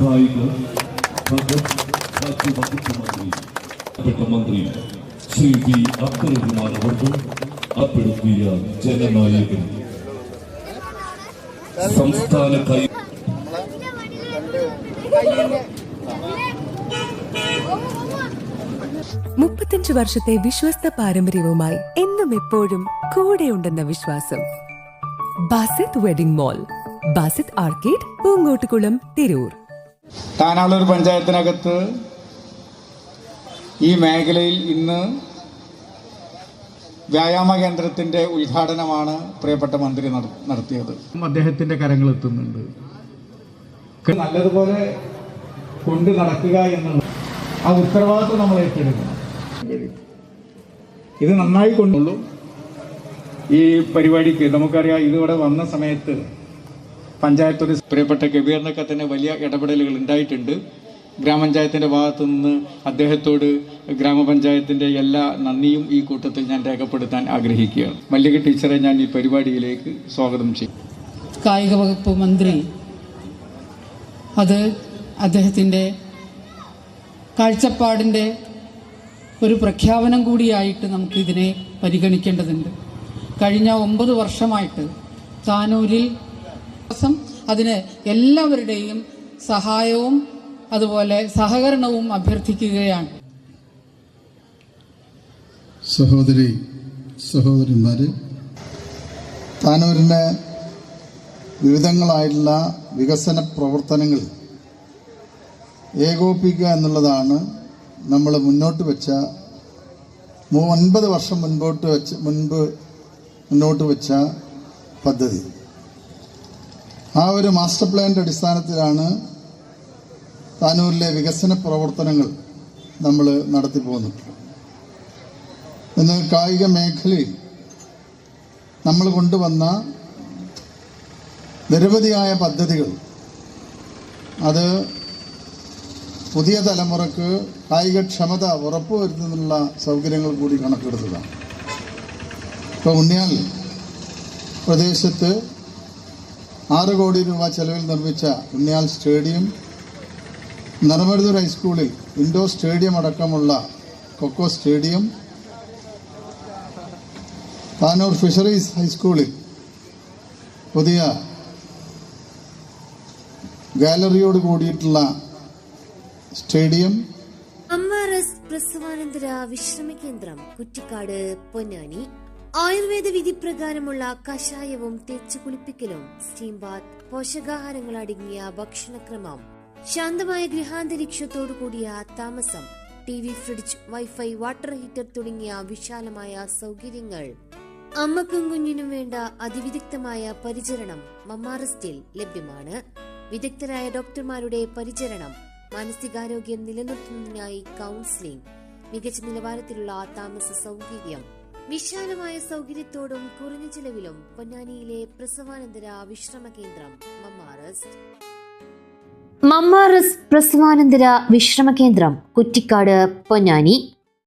കായിക രാജ്യ വകുപ്പ് മന്ത്രി മന്ത്രി ശ്രീ വി അബ്ദുറഹ്മാൻ അവർക്കും അപ്പെടുത്തിയ ജനനായകൻ. സംസ്ഥാന കൈ മുപ്പത്തഞ്ച് വർഷത്തെ വിശ്വസ്ത പാരമ്പര്യവുമായി എന്നും എപ്പോഴും കൂടെയുണ്ടെന്ന വിശ്വാസം. Basith wedding mall Basith arcade Poongottukulam Tirur. Tanalur പഞ്ചായത്തിനകത്ത് ഈ മേഖലയിൽ ഇന്ന് വ്യായാമ കേന്ദ്രത്തിന്റെ ഉദ്ഘാടനമാണ് പ്രിയപ്പെട്ട മന്ത്രി നട- നടത്തിയത്. അദ്ദേഹത്തിന്റെ കരങ്ങൾ എത്തുന്നുണ്ട്. നല്ലതുപോലെ കൊണ്ടു നടക്കുക എന്നുള്ള ആ ഉത്തരവാദിത്വം നമ്മൾ ഏറ്റെടുക്കണം. ഇത് നന്നായി കൊണ്ടുള്ളൂ ഈ പരിപാടിക്ക് നമുക്കറിയാം ഇതിവിടെ വന്ന സമയത്ത് പഞ്ചായത്ത് ഒരു പ്രിയപ്പെട്ട കബീറിനൊക്കെ തന്നെ വലിയ ഇടപെടലുകൾ ഉണ്ടായിട്ടുണ്ട്. ഗ്രാമപഞ്ചായത്തിന്റെ ഭാഗത്തു നിന്ന് അദ്ദേഹത്തോട് ഗ്രാമപഞ്ചായത്തിന്റെ എല്ലാ നന്ദിയും ഈ കൂട്ടത്തിൽ ഞാൻ രേഖപ്പെടുത്താൻ ആഗ്രഹിക്കുകയാണ്. മല്ലിക ടീച്ചറെ ഞാൻ ഈ പരിപാടിയിലേക്ക് സ്വാഗതം ചെയ്യും. കായിക വകുപ്പ് മന്ത്രി അത് അദ്ദേഹത്തിന്റെ കാഴ്ചപ്പാടിന്റെ ഒരു പ്രഖ്യാപനം കൂടിയായിട്ട് നമുക്കിതിനെ പരിഗണിക്കേണ്ടതുണ്ട്. കഴിഞ്ഞ ഒമ്പത് വർഷമായിട്ട് താനൂരിൽ ദിവസം അതിന് എല്ലാവരുടെയും സഹായവും അതുപോലെ സഹകരണവും അഭ്യർത്ഥിക്കുകയാണ്. സഹോദരി സഹോദരിമാര് താനൂരിന്റെ വിവിധങ്ങളായിട്ടുള്ള വികസന പ്രവർത്തനങ്ങൾ ഏകോപിപ്പിക്കുക എന്നുള്ളതാണ് നമ്മൾ മുന്നോട്ട് വെച്ച ഒൻപത് വർഷം മുൻപോട്ട് വെച്ച് മുൻപ് മുന്നോട്ട് വെച്ച പദ്ധതി. ആ ഒരു മാസ്റ്റർ പ്ലാനിന്റെ അടിസ്ഥാനത്തിലാണ് താനൂരിലെ വികസന പ്രവർത്തനങ്ങൾ നമ്മൾ നടത്തി പോകുന്നത് ഇന്ന് കായിക മേഖലയിൽ നമ്മൾ കൊണ്ടുവന്ന നിരവധിയായ പദ്ധതികൾ അത് പുതിയ തലമുറയ്ക്ക് കായികക്ഷമത ഉറപ്പുവരുത്തുന്നതിനുള്ള സൗകര്യങ്ങൾ കൂടി കണക്കെടുത്തതാണ്. ഇപ്പോൾ ഉണ്ണിയാൽ പ്രദേശത്ത് ആറ് കോടി രൂപ ചെലവിൽ നിർമ്മിച്ച ഉണ്ണിയാൽ സ്റ്റേഡിയം നർമരുതൂർ ഹൈസ്കൂളിൽ ഇൻഡോർ സ്റ്റേഡിയം അടക്കമുള്ള കൊക്കോ സ്റ്റേഡിയം താനൂർ ഫിഷറീസ് ഹൈസ്കൂളിൽ പുതിയ ഗാലറിയോട് കൂടിയിട്ടുള്ള സ്റ്റേഡിയം. അമ്മ പ്രസവാനന്തര വിശ്രമ കേന്ദ്രം കുറ്റിക്കാട് പൊന്നാനി. ആയുർവേദ വിധി പ്രകാരമുള്ള കഷായവും തേച്ചു കുളിപ്പിക്കലും സ്റ്റീം ബാത്ത് പോഷകാഹാരങ്ങൾ അടങ്ങിയ ഭക്ഷണക്രമം ശാന്തമായ ഗൃഹാന്തരീക്ഷത്തോടു കൂടിയ താമസം T V fridge wifi water heater തുടങ്ങിയ വിശാലമായ സൗകര്യങ്ങൾ. അമ്മക്കും കുഞ്ഞിനും വേണ്ട അതിവിദഗ്ധമായ പരിചരണം മമ്മാറസ്റ്റിൽ ലഭ്യമാണ്. വിദഗ്ധരായ ഡോക്ടർമാരുടെ പരിചരണം മാനസികാരോഗ്യം നിലനിർത്തുന്നതിനായി കൗൺസിലിംഗ് മികച്ച നിലവാരത്തിലുള്ള താമസ സൗകര്യം. വിശാലമായ സൗകര്യത്തോടും കുറഞ്ഞ ചിലവിലും പൊന്നാനിയിലെ പ്രസവാനന്തര വിശ്രമ കേന്ദ്രം മമ്മാറസ്റ്റ് മമ്മാറസ് പ്രസവാനന്തര വിശ്രമ കേന്ദ്രം കുറ്റിക്കാട് പൊന്നാനി.